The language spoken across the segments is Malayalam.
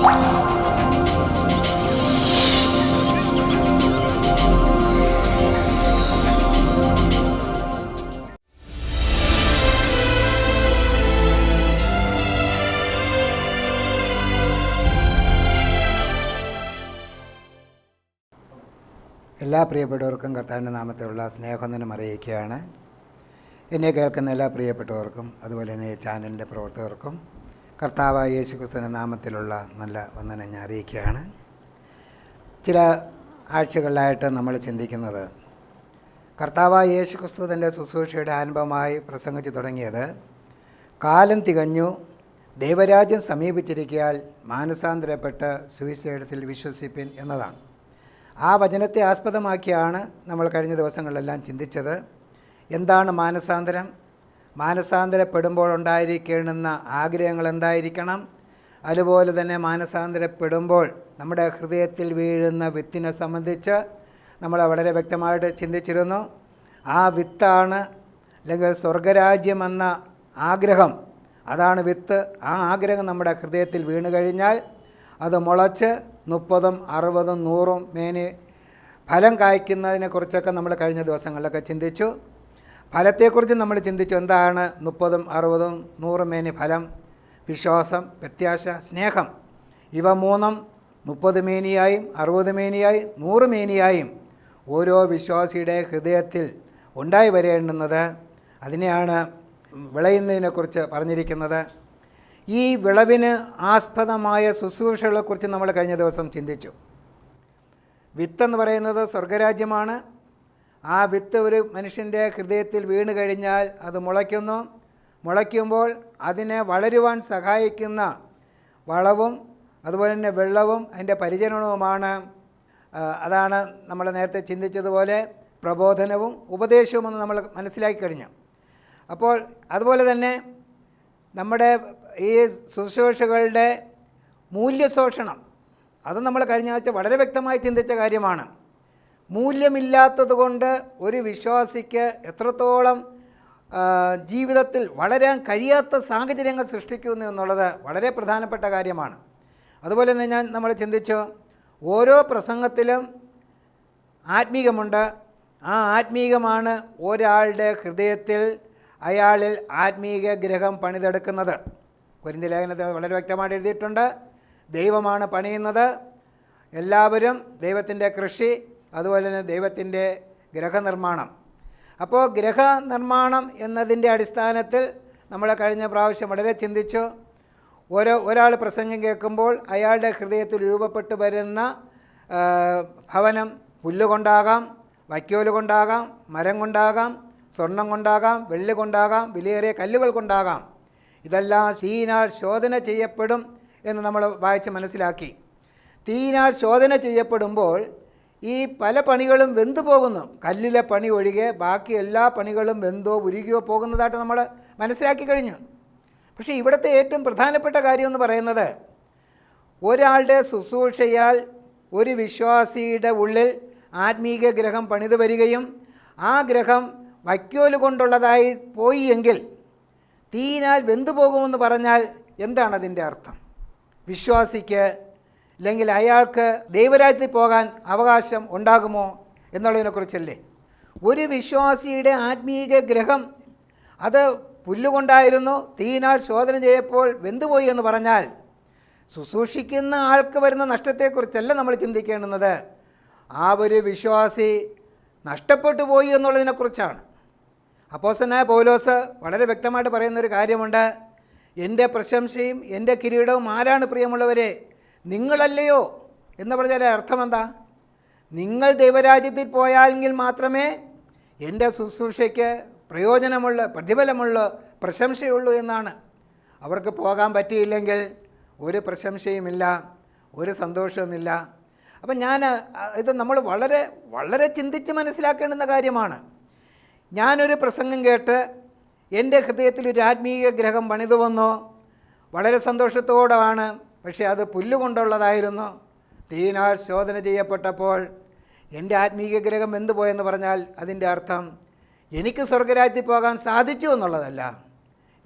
എല്ലാ പ്രിയപ്പെട്ടവർക്കും കർത്താവിന്റെ നാമത്തിലുള്ള സ്നേഹവന്ദനം അറിയിക്കുകയാണ്. എന്നെ കേൾക്കുന്ന എല്ലാ പ്രിയപ്പെട്ടവർക്കും അതുപോലെ തന്നെ ചാനലിന്റെ പ്രവർത്തകർക്കും കർത്താവായ യേശു ക്രിസ്തുവിന്റെ നാമത്തിലുള്ള നല്ല വന്ദനം ഞാൻ അറിയിക്കുകയാണ്. ചില ആഴ്ചകളിലായിട്ട് നമ്മൾ ചിന്തിക്കുന്നത് കർത്താവ് യേശു ക്രിസ്തു തന്റെ ശുശ്രൂഷയുടെ ആരംഭമായി പ്രസംഗിച്ചു തുടങ്ങിയത് കാലം തികഞ്ഞു ദൈവരാജ്യം സമീപിച്ചിരിക്കാൽ മാനസാന്തരപ്പെട്ട് സുവിശേഷത്തിൽ വിശ്വസിപ്പിൻ എന്നതാണ്. ആ വചനത്തെ ആസ്പദമാക്കിയാണ് നമ്മൾ കഴിഞ്ഞ ദിവസങ്ങളിലെല്ലാം ചിന്തിച്ചത്. എന്താണ് മാനസാന്തരം? മാനസാന്തരപ്പെടുമ്പോൾ ഉണ്ടായിരിക്കേണ്ടുന്ന ആഗ്രഹങ്ങൾ എന്തായിരിക്കണം അതുപോലെ തന്നെ മാനസാന്തരപ്പെടുമ്പോൾ നമ്മുടെ ഹൃദയത്തിൽ വീഴുന്ന വിത്തിനെ സംബന്ധിച്ച് നമ്മൾ വളരെ വ്യക്തമായിട്ട് ചിന്തിച്ചിരുന്നു. ആ വിത്താണ് അല്ലെങ്കിൽ സ്വർഗരാജ്യം എന്ന ആഗ്രഹം അതാണ് വിത്ത്. ആ ആഗ്രഹം നമ്മുടെ ഹൃദയത്തിൽ വീണു കഴിഞ്ഞാൽ അത് മുളച്ച് മുപ്പതും അറുപതും നൂറും മേനി ഫലം കായ്ക്കുന്നതിനെക്കുറിച്ചൊക്കെ നമ്മൾ കഴിഞ്ഞ ദിവസങ്ങളിലൊക്കെ ചിന്തിച്ചു. ഫലത്തെക്കുറിച്ച് നമ്മൾ ചിന്തിച്ചു എന്താണ് മുപ്പതും അറുപതും നൂറും മേനി ഫലം വിശ്വാസം പ്രത്യാശ സ്നേഹം. ഇവ മൂന്നും മുപ്പത് മേനിയായും അറുപത് മേനിയായും നൂറ് മേനിയായും ഓരോ വിശ്വാസിയുടെ ഹൃദയത്തിൽ ഉണ്ടായി വരേണ്ടുന്നത്. അതിനെയാണ് വിളയുന്നതിനെക്കുറിച്ച് പറഞ്ഞിരിക്കുന്നത്. ഈ വിളവിന് ആസ്പദമായ ശുശ്രൂഷകളെക്കുറിച്ച് നമ്മൾ കഴിഞ്ഞ ദിവസം ചിന്തിച്ചു. വിത്തെന്ന് പറയുന്നത് സ്വർഗരാജ്യമാണ് ആ വിത്ത് ഒരു മനുഷ്യന്റെ ഹൃദയത്തിൽ വീണ് കഴിഞ്ഞാൽ അത് മുളയ്ക്കുന്നു. മുളയ്ക്കുമ്പോൾ അതിനെ വളരുവാൻ സഹായിക്കുന്ന വളവും അതുപോലെ തന്നെ വെള്ളവും അതിന്റെ പരിചരണവുമാണ്. അതാണ് നമ്മൾ നേരത്തെ ചിന്തിച്ചതുപോലെ പ്രബോധനവും ഉപദേശവും എന്ന് നമ്മൾ മനസ്സിലാക്കി കഴിഞ്ഞു. അപ്പോൾ അതുപോലെ തന്നെ നമ്മുടെ ഈ ശുശ്രൂഷകളുടെ മൂല്യശോഷണം അത് നമ്മൾ കഴിഞ്ഞ ആഴ്ച വളരെ വ്യക്തമായി ചിന്തിച്ച കാര്യമാണ്. മൂല്യമില്ലാത്തത് കൊണ്ട് ഒരു വിശ്വാസിക്ക് എത്രത്തോളം ജീവിതത്തിൽ വളരാൻ കഴിയാത്ത സാഹചര്യങ്ങൾ സൃഷ്ടിക്കുന്നു എന്നുള്ളത് വളരെ പ്രധാനപ്പെട്ട കാര്യമാണ്. അതുപോലെ തന്നെ ഞാൻ നമ്മൾ ചിന്തിച്ചു ഓരോ പ്രസംഗത്തിലും ആത്മീകമുണ്ട്. ആ ആത്മീകമാണ് ഒരാളുടെ ഹൃദയത്തിൽ അയാളിൽ ആത്മീക ഗ്രഹം പണിതെടുക്കുന്നത്. കുരിന്തി ലേഖനത്തിൽ വളരെ വ്യക്തമായിട്ട് എഴുതിയിട്ടുണ്ട്. ദൈവമാണ് പണിയുന്നത്. എല്ലാവരും ദൈവത്തിന്റെ കൃഷി അതുപോലെ തന്നെ ദൈവത്തിന്റെ ഗ്രഹനിർമ്മാണം. അപ്പോൾ ഗ്രഹനിർമ്മാണം എന്നതിന്റെ അടിസ്ഥാനത്തിൽ നമ്മൾ കഴിഞ്ഞ പ്രാവശ്യം വളരെ ചിന്തിച്ചു. ഓരോ ഒരാൾ പ്രസംഗം കേൾക്കുമ്പോൾ അയാളുടെ ഹൃദയത്തിൽ രൂപപ്പെട്ടു വരുന്ന ഭവനം പുല്ലുകൊണ്ടാകാം വൈക്കോൽ കൊണ്ടാകാം മരം കൊണ്ടാകാം സ്വർണം കൊണ്ടാകാം വെള്ളി കൊണ്ടാകാം വിലയേറിയ കല്ലുകൾ കൊണ്ടാകാം. ഇതെല്ലാം തീയിനാൽ ശോധന ചെയ്യപ്പെടും എന്ന് നമ്മൾ വായിച്ച് മനസ്സിലാക്കി. തീയിനാൽ ശോധന ചെയ്യപ്പെടുമ്പോൾ ഈ പല പണികളും വെന്തു പോകുന്നു. കല്ലിലെ പണി ഒഴികെ ബാക്കി എല്ലാ പണികളും വെന്തോ ഉരുകിയോ പോകുന്നതായിട്ട് നമ്മൾ മനസ്സിലാക്കി കഴിഞ്ഞു. പക്ഷേ ഇവിടുത്തെ ഏറ്റവും പ്രധാനപ്പെട്ട കാര്യം എന്ന് പറയുന്നത് ഒരാളുടെ ശുശ്രൂഷയാൽ ഒരു വിശ്വാസിയുടെ ഉള്ളിൽ ആത്മീക ഗ്രഹം പണിതു വരികയും ആ ഗ്രഹം വൈക്കോൽ കൊണ്ടുള്ളതായി പോയി എങ്കിൽ തീയിനാൽ വെന്തു പോകുമെന്ന് പറഞ്ഞാൽ എന്താണ് അതിന്റെ അർത്ഥം? വിശ്വാസിക്ക് അല്ലെങ്കിൽ അയാൾക്ക് ദൈവരാജ്യത്തിൽ പോകാൻ അവകാശം ഉണ്ടാകുമോ എന്നുള്ളതിനെക്കുറിച്ചല്ലേ? ഒരു വിശ്വാസിയുടെ ആത്മീയ ഗ്രഹം അത് പുല്ലുകൊണ്ടായിരുന്നു തീനാൾ ശോധന ചെയ്യപ്പോൾ വെന്തുപോയി എന്ന് പറഞ്ഞാൽ ശുശ്രൂഷിക്കുന്ന ആൾക്ക് വരുന്ന നഷ്ടത്തെക്കുറിച്ചല്ല നമ്മൾ ചിന്തിക്കേണ്ടുന്നത്? ആ ഒരു വിശ്വാസി നഷ്ടപ്പെട്ടു പോയി എന്നുള്ളതിനെക്കുറിച്ചാണ്. അപ്പോസനായ പൗലോസ് വളരെ വ്യക്തമായിട്ട് പറയുന്നൊരു കാര്യമുണ്ട്. എന്റെ പ്രശംസയും എന്റെ കിരീടവും ആരാണ് പ്രിയമുള്ളവരെ? നിങ്ങളല്ലയോ എന്ന് പറഞ്ഞാൽ അർത്ഥം എന്താ? നിങ്ങൾ ദൈവരാജ്യത്തിൽ പോയാലെങ്കിൽ മാത്രമേ എന്റെ ശുശ്രൂഷയ്ക്ക് പ്രയോജനമുള്ള പ്രതിഫലമുള്ള പ്രശംസയുള്ളൂ എന്നാണ്. അവർക്ക് പോകാൻ പറ്റിയില്ലെങ്കിൽ ഒരു പ്രശംസയുമില്ല ഒരു സന്തോഷവുമില്ല. അപ്പം ഞാൻ ഇത് നമ്മൾ വളരെ വളരെ ചിന്തിച്ച് മനസ്സിലാക്കേണ്ടുന്ന കാര്യമാണ്. ഞാനൊരു പ്രസംഗം കേട്ട് എന്റെ ഹൃദയത്തിൽ ഒരു ആത്മീയ ഗ്രഹം പണിതു വന്നു. വളരെ സന്തോഷത്തോടെയാണ് പക്ഷേ അത് പുല്ലുകൊണ്ടുള്ളതായിരുന്നു. ദീനാൾ ശോധന ചെയ്യപ്പെട്ടപ്പോൾ എന്റെ ആത്മീയ ഗ്രഹം എന്തു പോയെന്ന് പറഞ്ഞാൽ അതിന്റെ അർത്ഥം എനിക്ക് സ്വർഗരാജ്യത്തിൽ പോകാൻ സാധിച്ചു എന്നുള്ളതല്ല.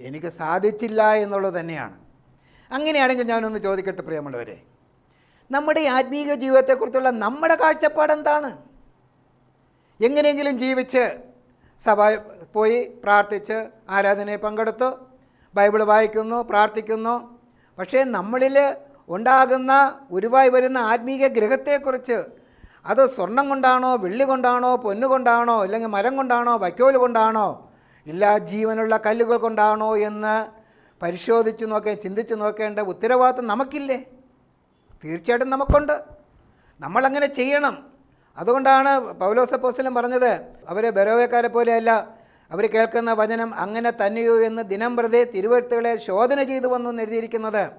എനിക്ക് സാധിച്ചില്ല എന്നുള്ളത് തന്നെയാണ്. അങ്ങനെയാണെങ്കിൽ ഞാനൊന്ന് ചോദിക്കട്ടെ പ്രിയമുള്ളവരെ. നമ്മുടെ ആത്മീക ജീവിതത്തെക്കുറിച്ചുള്ള നമ്മുടെ കാഴ്ചപ്പാട് എന്താണ്? എങ്ങനെയെങ്കിലും ജീവിച്ച് സഭ പോയി പ്രാർത്ഥിച്ച് ആരാധനയിൽ പങ്കെടുത്തു ബൈബിൾ വായിക്കുന്നു പ്രാർത്ഥിക്കുന്നു പക്ഷേ നമ്മളിൽ ഉണ്ടാകുന്ന ഉരുവായി വരുന്ന ആത്മീക ഗ്രഹത്തെക്കുറിച്ച് അത് സ്വർണം കൊണ്ടാണോ വെള്ളി കൊണ്ടാണോ പൊന്നുകൊണ്ടാണോ അല്ലെങ്കിൽ മരം കൊണ്ടാണോ വൈക്കോൽ കൊണ്ടാണോ ഇല്ല ജീവനുള്ള കല്ലുകൾ കൊണ്ടാണോ എന്ന് പരിശോധിച്ച് നോക്കേ ചിന്തിച്ച് നോക്കേണ്ട ഉത്തരവാദിത്വം നമുക്കില്ലേ? തീർച്ചയായിട്ടും നമുക്കുണ്ട്. നമ്മളങ്ങനെ ചെയ്യണം. അതുകൊണ്ടാണ് പൗലോസപ്പോസ്തലൻ പറഞ്ഞത് അവരെ ബരോവേക്കാരെ പോലെയല്ല അവർ കേൾക്കുന്ന വചനം അങ്ങനെ തന്നെയോ എന്ന് ദിനം പ്രതി തിരുവഴുത്തുകളെ ശോധന ചെയ്തു വന്നു എഴുതിയിരിക്കുന്നത്.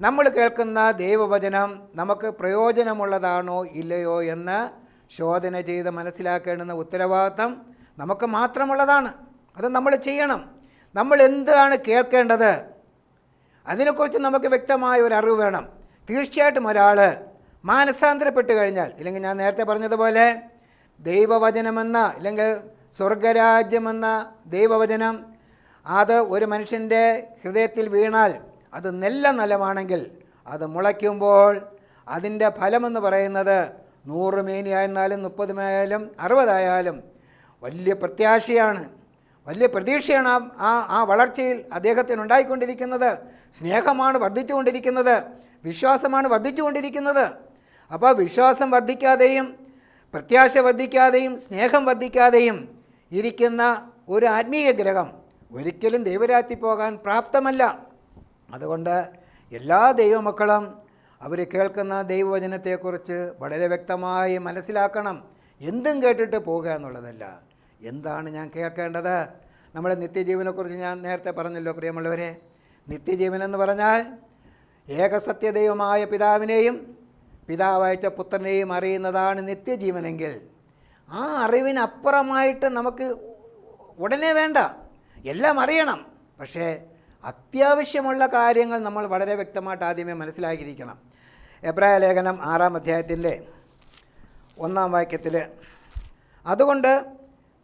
നമ്മൾ കേൾക്കുന്ന ദൈവവചനം നമുക്ക് പ്രയോജനമുള്ളതാണോ ഇല്ലയോ എന്ന് ശോധന ചെയ്ത് മനസ്സിലാക്കേണ്ടുന്ന ഉത്തരവാദിത്തം നമുക്ക് മാത്രമുള്ളതാണ്. അത് നമ്മൾ ചെയ്യണം. നമ്മൾ എന്താണ് കേൾക്കേണ്ടത്? അതിനെക്കുറിച്ച് നമുക്ക് വ്യക്തമായ ഒരു അറിവ് വേണം. തീർച്ചയായിട്ടും ഒരാൾ മാനസാന്തരപ്പെട്ട് കഴിഞ്ഞാൽ ഇല്ലെങ്കിൽ ഞാൻ നേരത്തെ പറഞ്ഞതുപോലെ ദൈവവചനമെന്ന ഇല്ലെങ്കിൽ സ്വർഗരാജ്യമെന്ന ദൈവവചനം. അത് ഒരു മനുഷ്യന്റെ ഹൃദയത്തിൽ വീണാൽ അത് നെല്ല നിലമാണെങ്കിൽ അത് മുളയ്ക്കുമ്പോൾ അതിന്റെ ഫലമെന്ന് പറയുന്നത് നൂറ് മേനിയായിരുന്നാലും മുപ്പത് മേലും അറുപതായാലും വലിയ പ്രത്യാശയാണ്. വലിയ പ്രതീക്ഷയാണ് ആ ആ വളർച്ചയിൽ അദ്ദേഹത്തിന് ഉണ്ടായിക്കൊണ്ടിരിക്കുന്നത്. സ്നേഹമാണ് വർദ്ധിച്ചുകൊണ്ടിരിക്കുന്നത്. വിശ്വാസമാണ് വർദ്ധിച്ചുകൊണ്ടിരിക്കുന്നത്. അപ്പോൾ വിശ്വാസം വർദ്ധിക്കാതെയും പ്രത്യാശ വർദ്ധിക്കാതെയും സ്നേഹം വർദ്ധിക്കാതെയും ഇരിക്കുന്ന ഒരു ആത്മീയ ഗ്രഹം ഒരിക്കലും ദൈവരാത്തി പോകാൻ പ്രാപ്തമല്ല. അതുകൊണ്ട് എല്ലാ ദൈവമക്കളും അവർ കേൾക്കുന്ന ദൈവവചനത്തെക്കുറിച്ച് വളരെ വ്യക്തമായി മനസ്സിലാക്കണം. എന്തും കേട്ടിട്ട് പോകുക എന്നുള്ളതല്ല. എന്താണ് ഞാൻ കേൾക്കേണ്ടത്? നമ്മുടെ നിത്യജീവനെക്കുറിച്ച് ഞാൻ നേരത്തെ പറഞ്ഞല്ലോ പ്രിയമുള്ളവരെ. നിത്യജീവൻ എന്ന് പറഞ്ഞാൽ ഏകസത്യദൈവമായ പിതാവിനെയും പിതാവയച്ച പുത്രനെയും അറിയുന്നതാണ് നിത്യജീവനെങ്കിൽ. ആ അറിവിനപ്പുറമായിട്ട് നമുക്ക് ഉടനെ വേണ്ട. എല്ലാം അറിയണം. പക്ഷേ അത്യാവശ്യമുള്ള കാര്യങ്ങൾ നമ്മൾ വളരെ വ്യക്തമായിട്ട് ആദ്യമേ മനസ്സിലാക്കിയിരിക്കണം. എബ്രായ ലേഖനം ആറാം അധ്യായത്തിന്റെ ഒന്നാം വാക്യത്തിൽ അതുകൊണ്ട്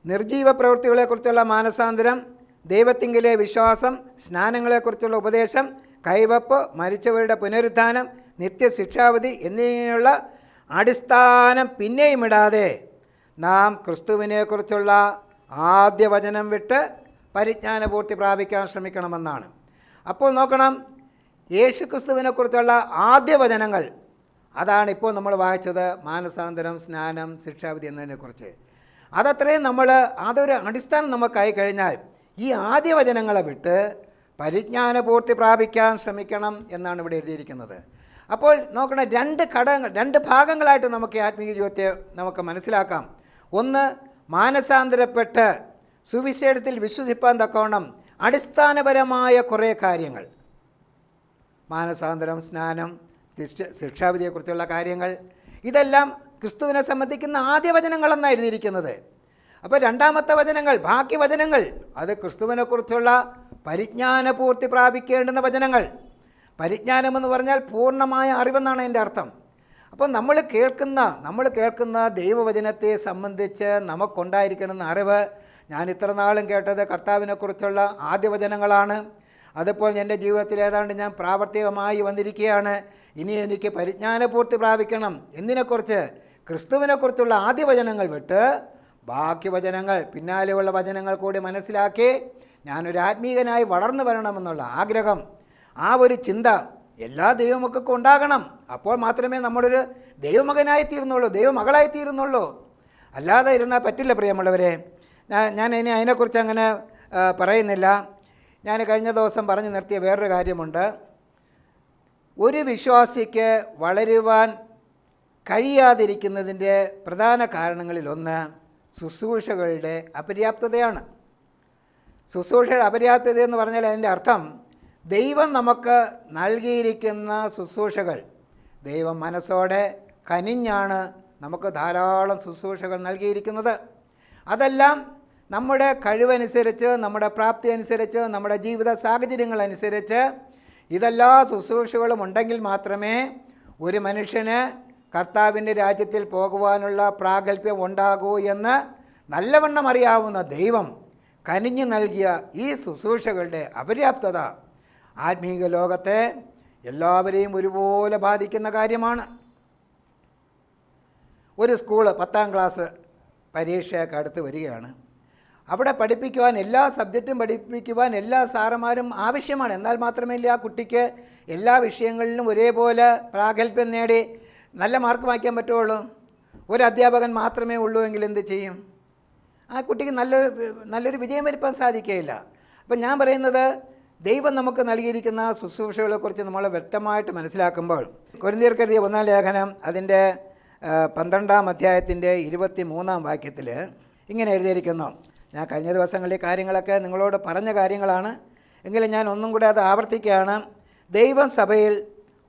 നിർജീവ പ്രവൃത്തികളെക്കുറിച്ചുള്ള മാനസാന്തരം ദൈവത്തിങ്കിലെ വിശ്വാസം സ്നാനങ്ങളെക്കുറിച്ചുള്ള ഉപദേശം കൈവപ്പ് മരിച്ചവരുടെ പുനരുത്ഥാനം നിത്യശിക്ഷാവധി എന്നിങ്ങനെയുള്ള അടിസ്ഥാനം പിന്നെയും ഇടാതെ നാം ക്രിസ്തുവിനെക്കുറിച്ചുള്ള ആദ്യ വചനം വിട്ട് പരിജ്ഞാനപൂർത്തി പ്രാപിക്കാൻ ശ്രമിക്കണമെന്നാണ്. അപ്പോൾ നോക്കണം യേശു ക്രിസ്തുവിനെക്കുറിച്ചുള്ള ആദ്യ വചനങ്ങൾ. അതാണ് ഇപ്പോൾ നമ്മൾ വായിച്ചത് മാനസാന്തരം സ്നാനം ശിക്ഷാവിധി എന്നതിനെക്കുറിച്ച്. അതത്രയും നമ്മൾ അതൊരു അടിസ്ഥാനം നമുക്കായി കഴിഞ്ഞാൽ ഈ ആദ്യ വചനങ്ങളെ വിട്ട് പരിജ്ഞാനപൂർത്തി പ്രാപിക്കാൻ ശ്രമിക്കണം എന്നാണ് ഇവിടെ എഴുതിയിരിക്കുന്നത്. അപ്പോൾ നോക്കണം രണ്ട് ഘടകങ്ങൾ രണ്ട് ഭാഗങ്ങളായിട്ട് നമുക്ക് ആത്മീയ ജീവിതത്തെ നമുക്ക് മനസ്സിലാക്കാം. ഒന്ന് മാനസാന്തരപ്പെട്ട് സുവിശേഷത്തിൽ വിശ്വസിപ്പാൻ തക്കവണ്ണം അടിസ്ഥാനപരമായ കുറേ കാര്യങ്ങൾ. മാനസാന്തരം സ്നാനം ശിക്ഷ ശിക്ഷാവിധിയെക്കുറിച്ചുള്ള കാര്യങ്ങൾ. ഇതെല്ലാം ക്രിസ്തുവിനെ സംബന്ധിക്കുന്ന ആദ്യ വചനങ്ങളെന്നാണ് എഴുതിയിരിക്കുന്നത്. അപ്പോൾ രണ്ടാമത്തെ വചനങ്ങൾ ബാക്കി വചനങ്ങൾ അത് ക്രിസ്തുവിനെക്കുറിച്ചുള്ള പരിജ്ഞാനപൂർത്തി പ്രാപിക്കേണ്ടുന്ന വചനങ്ങൾ. പരിജ്ഞാനമെന്ന് പറഞ്ഞാൽ പൂർണമായ അറിവെന്നാണ് എന്റെ അർത്ഥം. അപ്പോൾ നമ്മൾ കേൾക്കുന്ന നമ്മൾ കേൾക്കുന്ന ദൈവവചനത്തെ സംബന്ധിച്ച് നമുക്കുണ്ടായിരിക്കണമെന്ന അറിവ് ഞാൻ ഇത്ര നാളും കേട്ടത് കർത്താവിനെക്കുറിച്ചുള്ള ആദ്യ വചനങ്ങളാണ്. അതിപ്പോൾ എന്റെ ജീവിതത്തിൽ ഏതാണ്ട് ഞാൻ പ്രാവർത്തികമായി വന്നിരിക്കുകയാണ്. ഇനി എനിക്ക് പരിജ്ഞാനപൂർത്തി പ്രാപിക്കണം. എന്നതിനെക്കുറിച്ച് ക്രിസ്തുവിനെക്കുറിച്ചുള്ള ആദ്യ വചനങ്ങൾ വിട്ട് ബാക്കി വചനങ്ങൾ പിന്നാലെയുള്ള വചനങ്ങൾ കൂടി മനസ്സിലാക്കി ഞാനൊരു ആത്മീകനായി വളർന്നു വരണമെന്നുള്ള ആഗ്രഹം ആ ഒരു ചിന്ത എല്ലാ ദൈവമക്കൾക്കും ഉണ്ടാകണം. അപ്പോൾ മാത്രമേ നമ്മളൊരു ദൈവമകനായി തീരുന്നുള്ളൂ ദൈവമകളായി തീരുന്നുള്ളൂ അല്ലാതെ ഇരുന്നാൽ പറ്റില്ല പ്രിയമുള്ളവരെ. ഞാൻ ഇനി അതിനെക്കുറിച്ച് അങ്ങനെ പറയുന്നില്ല. ഞാൻ കഴിഞ്ഞ ദിവസം പറഞ്ഞു നിർത്തിയ വേറൊരു കാര്യമുണ്ട്. ഒരു വിശ്വാസിക്ക് വളരുവാൻ കഴിയാതിരിക്കുന്നതിന്റെ പ്രധാന കാരണങ്ങളിലൊന്ന് ശുശ്രൂഷകളുടെ അപര്യാപ്തതയാണ്. ശുശ്രൂഷയുടെ അപര്യാപ്തത എന്ന് പറഞ്ഞാൽ അതിന്റെ അർത്ഥം ദൈവം നമുക്ക് നൽകിയിരിക്കുന്ന ശുശ്രൂഷകൾ. ദൈവം മനസ്സോടെ കനിഞ്ഞാണ് നമുക്ക് ധാരാളം ശുശ്രൂഷകൾ നൽകിയിരിക്കുന്നത്. അതെല്ലാം നമ്മുടെ കഴിവനുസരിച്ച് നമ്മുടെ പ്രാപ്തി അനുസരിച്ച് നമ്മുടെ ജീവിത സാഹചര്യങ്ങളനുസരിച്ച് ഇതെല്ലാ ശുശ്രൂഷകളും ഉണ്ടെങ്കിൽ മാത്രമേ ഒരു മനുഷ്യന് കർത്താവിന്റെ രാജ്യത്തിൽ പോകുവാനുള്ള പ്രാഗൽഭ്യം ഉണ്ടാകൂ എന്ന് നല്ലവണ്ണം അറിയാവുന്ന ദൈവം കനിഞ്ഞു നൽകിയ ഈ ശുശ്രൂഷകളുടെ അപര്യാപ്തത ആത്മീക ലോകത്തെ എല്ലാവരെയും ഒരുപോലെ ബാധിക്കുന്ന കാര്യമാണ്. ഒരു സ്കൂൾ പത്താം ക്ലാസ് പരീക്ഷയൊക്കെ അടുത്ത് വരികയാണ്. അവിടെ പഠിപ്പിക്കുവാൻ എല്ലാ സബ്ജക്റ്റും പഠിപ്പിക്കുവാൻ എല്ലാ സാറന്മാരും ആവശ്യമാണ്. എന്നാൽ മാത്രമേ ആ കുട്ടിക്ക് എല്ലാ വിഷയങ്ങളിലും ഒരേപോലെ പ്രാഗൽഭ്യം നേടി നല്ല മാർക്ക് വാങ്ങിക്കാൻ പറ്റുള്ളൂ ഒരു അധ്യാപകൻ മാത്രമേ ഉള്ളൂ എങ്കിൽ എന്ത് ചെയ്യും? ആ കുട്ടിക്ക് നല്ലൊരു നല്ലൊരു വിജയം വരുത്താൻ സാധിക്കുകയില്ല. അപ്പം ഞാൻ പറയുന്നത് ദൈവം നമുക്ക് നൽകിയിരിക്കുന്ന ശുശ്രൂഷകളെക്കുറിച്ച് നമ്മൾ വ്യക്തമായിട്ട് മനസ്സിലാക്കുമ്പോൾ കൊരിന്തീർക്കെഴുതിയ ഒന്നാം ലേഖനം അതിന്റെ പന്ത്രണ്ടാം അധ്യായത്തിന്റെ ഇരുപത്തി മൂന്നാം വാക്യത്തിൽ ഇങ്ങനെ എഴുതിയിരിക്കുന്നു. ഞാൻ കഴിഞ്ഞ ദിവസങ്ങളിൽ കാര്യങ്ങളൊക്കെ നിങ്ങളോട് പറഞ്ഞ കാര്യങ്ങളാണ്. എങ്കിലും ഞാൻ ഒന്നും കൂടെ അത് ആവർത്തിക്കുകയാണ്. ദൈവം സഭയിൽ